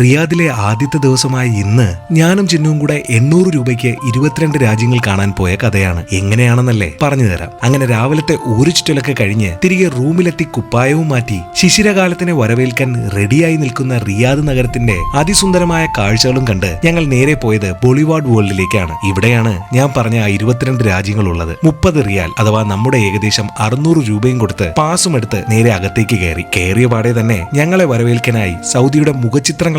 റിയാദിലെ ആദ്യത്തെ ദിവസമായ ഇന്ന് ഞാനും ചിന്നുവും കൂടെ എണ്ണൂറ് രൂപയ്ക്ക് ഇരുപത്തിരണ്ട് രാജ്യങ്ങൾ കാണാൻ പോയ കഥയാണ് എങ്ങനെയാണെന്നല്ലേ പറഞ്ഞു തരാം. അങ്ങനെ രാവിലത്തെ ഒരു ചുറ്റലൊക്കെ കഴിഞ്ഞ് തിരികെ റൂമിലെത്തി കുപ്പായവും മാറ്റി ശിശിരകാലത്തിനെ വരവേൽക്കാൻ റെഡിയായി നിൽക്കുന്ന റിയാദ് നഗരത്തിന്റെ അതിസുന്ദരമായ കാഴ്ചകളും കണ്ട് ഞങ്ങൾ നേരെ പോയത് ബോളിവുഡ് വേൾഡിലേക്കാണ്. ഇവിടെയാണ് ഞാൻ പറഞ്ഞ ആ ഇരുപത്തിരണ്ട് രാജ്യങ്ങളുള്ളത്. മുപ്പത് റിയാൽ അഥവാ നമ്മുടെ ഏകദേശം അറുന്നൂറ് രൂപയും കൊടുത്ത് പാസും എടുത്ത് നേരെ അകത്തേക്ക് കയറി. കയറിയ പാടെ തന്നെ ഞങ്ങളെ വരവേൽക്കാനായി സൗദിയുടെ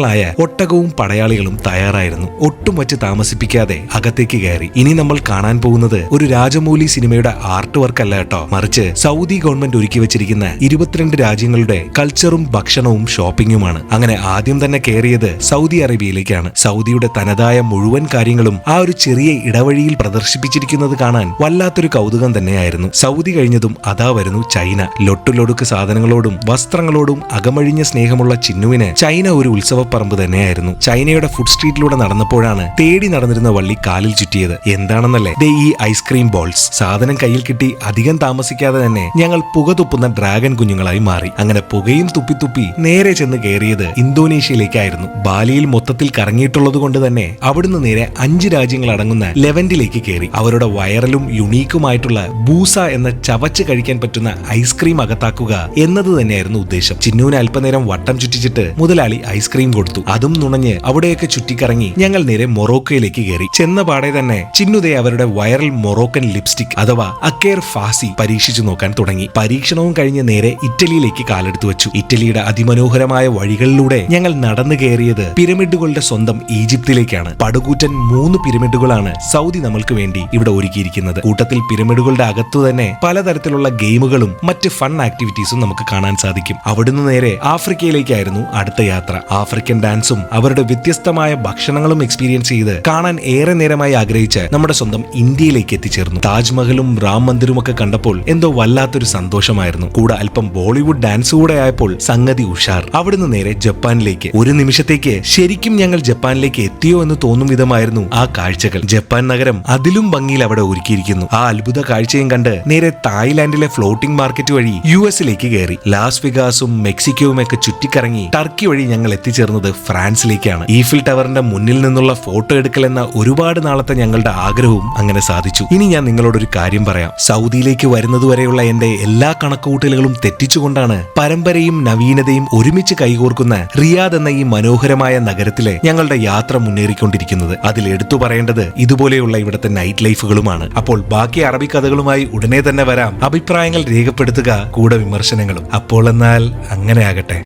മുഖചിത്രങ്ങളായ ഒട്ടകവും പടയാളികളും തയ്യാറായിരുന്നു. ഒട്ടും വച്ച് താമസിപ്പിക്കാതെ അകത്തേക്ക് കയറി. ഇനി നമ്മൾ കാണാൻ പോകുന്നത് ഒരു രാജമൗലി സിനിമയുടെ ആർട്ട് വർക്ക് അല്ല കേട്ടോ. മറിച്ച് സൗദി ഗവൺമെന്റ് ഒരുക്കി വെച്ചിരിക്കുന്ന ഇരുപത്തിരണ്ട് രാജ്യങ്ങളുടെ കൾച്ചറും ഭക്ഷണവും ഷോപ്പിംഗുമാണ് അങ്ങനെ ആദ്യം തന്നെ കയറിയത് സൗദി അറേബ്യയിലേക്കാണ്. സൗദിയുടെ തനതായ മുഴുവൻ കാര്യങ്ങളും ആ ഒരു ചെറിയ ഇടവഴിയിൽ പ്രദർശിപ്പിച്ചിരിക്കുന്നത് കാണാൻ വല്ലാത്തൊരു കൗതുകം തന്നെയായിരുന്നു. സൗദി കഴിഞ്ഞതും അതാ വരുന്നു ചൈന. ലൊട്ടുലൊടുക്ക് സാധനങ്ങളോടും വസ്ത്രങ്ങളോടും അകമഴിഞ്ഞ സ്നേഹമുള്ള ചിന്നുവിന് ചൈന ഒരു ഉത്സവപ്പറമ്പ് തന്നെയായിരുന്നു. ചൈനയുടെ ഫുഡ് സ്ട്രീറ്റിലൂടെ നടന്നപ്പോഴാണ് തേടി നടന്നിരുന്ന വള്ളി കാലിൽ ചുറ്റിയത്. എന്താണെന്നല്ലേ? ദേ ഈ ഐസ്ക്രീം ബോൾസ് സാധനം കയ്യിൽ കിട്ടി അധികം താമസിക്കാതെ തന്നെ ഞങ്ങൾ പുക തുപ്പുന്ന ഡ്രാഗൺ കുഞ്ഞുങ്ങളായി മാറി. അങ്ങനെ പുകയും തുപ്പി തുപ്പി നേരെ ചെന്ന് കയറിയത് ഇന്തോനേഷ്യയിലേക്കായിരുന്നു. ബാലിയിൽ മൊത്തത്തിൽ കറങ്ങിയിട്ടുള്ളത് കൊണ്ട് തന്നെ അവിടുന്ന് നേരെ അഞ്ച് രാജ്യങ്ങൾ അടങ്ങുന്ന ലെവന്റിലേക്ക് കയറി. അവരുടെ വൈറലും യുണീക്കുമായിട്ടുള്ള ബൂസ എന്ന ചവച്ച് കഴിക്കാൻ പറ്റുന്ന ഐസ്ക്രീം അകത്താക്കുക എന്നത് തന്നെയായിരുന്നു ഉദ്ദേശം. ചിന്നൂന് അല്പനേരം വട്ടം ചുറ്റിച്ചിട്ട് മുതലാളി ഐസ്ക്രീം കൊടുത്തു. അതും നുണഞ്ഞ് അവിടെയൊക്കെ ചുറ്റിക്കറങ്ങി ഞങ്ങൾ നേരെ മൊറോക്കോയിലേക്ക് കയറി. ചെന്ന പാടെ തന്നെ ചിന്നുദേ അവരുടെ വൈറൽ മൊറോക്കൻ ലിപ്സ്റ്റിക് അഥവാ അക്കേർ ഫാസി പരീക്ഷിച്ചു നോക്കാൻ തുടങ്ങി. പരീക്ഷണവും കഴിഞ്ഞ് നേരെ ഇറ്റലിയിലേക്ക് കാലെടുത്തു വെച്ചു. ഇറ്റലിയുടെ അതിമനോഹരമായ വഴികളിലൂടെ ഞങ്ങൾ നടന്നു കയറിയത് പിരമിഡുകളുടെ സ്വന്തം ഈജിപ്തിലേക്കാണ്. പടുകൂറ്റൻ മൂന്ന് പിരമിഡുകളാണ് സൗദി നമ്മൾക്ക് വേണ്ടി ഇവിടെ ഒരുക്കിയിരിക്കുന്നത്. കൂട്ടത്തിൽ പിരമിഡുകളുടെ അകത്തു തന്നെ പലതരത്തിലുള്ള ഗെയിമുകളും മറ്റ് ഫൺ ആക്ടിവിറ്റീസും നമുക്ക് കാണാൻ സാധിക്കും. അവിടുന്ന് നേരെ ആഫ്രിക്കയിലേക്കായിരുന്നു അടുത്ത യാത്ര. ആഫ്രിക്കൻ ഡാൻസും അവരുടെ വ്യത്യസ്തമായ ഭക്ഷണങ്ങളും എക്സ്പീരിയൻസ് ചെയ്ത് കാണാൻ ഏറെ നേരമായി ആഗ്രഹിച്ച് നമ്മുടെ സ്വന്തം ഇന്ത്യയിലേക്ക് എത്തിച്ചേർന്നു. താജ്മഹലും റാം മന്ദിരും ഒക്കെ കണ്ടപ്പോൾ എന്തോ വല്ലാത്തൊരു സന്തോഷമായിരുന്നു. കൂടെ അല്പം ബോളിവുഡ് ഡാൻസ് കൂടെ ആയപ്പോൾ സംഗതി ഉഷാർ. അവിടുന്ന് നേരെ ജപ്പാനിലേക്ക്. ഒരു നിമിഷത്തേക്ക് ശരിക്കും ഞങ്ങൾ ജപ്പാനിലേക്ക് എത്തിയോ എന്ന് തോന്നും വിധമായിരുന്നു ആ കാഴ്ചകൾ. ജപ്പാൻ നഗരം അതിലും ഭംഗിയിൽ അവിടെ ഒരുക്കിയിരിക്കുന്നു. ആ അത്ഭുത കാഴ്ചയും കണ്ട് നേരെ തായ്ലാന്റിലെ ഫ്ലോട്ടിംഗ് മാർക്കറ്റ് വഴി യു എസിലേക്ക് കയറി. ലാസ് വിഗാസും മെക്സിക്കോയും ഒക്കെ ചുറ്റിക്കറങ്ങി ടർക്കി വഴി ഞങ്ങൾ എത്തിച്ചേർന്നത് ഫ്രാൻസിലേക്കാണ്. ഈഫിൽ ടവറിന്റെ മുന്നിൽ നിന്നുള്ള ഫോട്ടോ എടുക്കൽ എന്ന ഒരുപാട് നാളത്തെ ഞങ്ങളുടെ ആഗ്രഹവും അങ്ങനെ സാധിച്ചു. ഇനി ഞാൻ നിങ്ങളോട് ഒരു കാര്യം പറയാം. സൗദിയിലേക്ക് വരുന്നതുവരെയുള്ള എന്റെ എല്ലാ കണക്കുകൂട്ടലുകളും തെറ്റിച്ചുകൊണ്ടാണ് പരമ്പരയും നവീനതയും ഒരുമിച്ച് കൈകോർക്കുന്ന റിയാദ് എന്ന ഈ മനോഹരമായ നഗരത്തിലെ ഞങ്ങളുടെ യാത്ര മുന്നേറിക്കൊണ്ടിരിക്കുന്നത്. അതിൽ എടുത്തു പറയേണ്ടത് ഇതുപോലെയുള്ള ഇവിടുത്തെ നൈറ്റ് ലൈഫുകളുമാണ് അപ്പോൾ ബാക്കി അറബി കഥകളുമായി ഉടനെ തന്നെ വരാം. അഭിപ്രായങ്ങൾ രേഖപ്പെടുത്തുക കൂടെ വിമർശനങ്ങളും. അപ്പോൾ എന്നാൽ അങ്ങനെ ആകട്ടെ.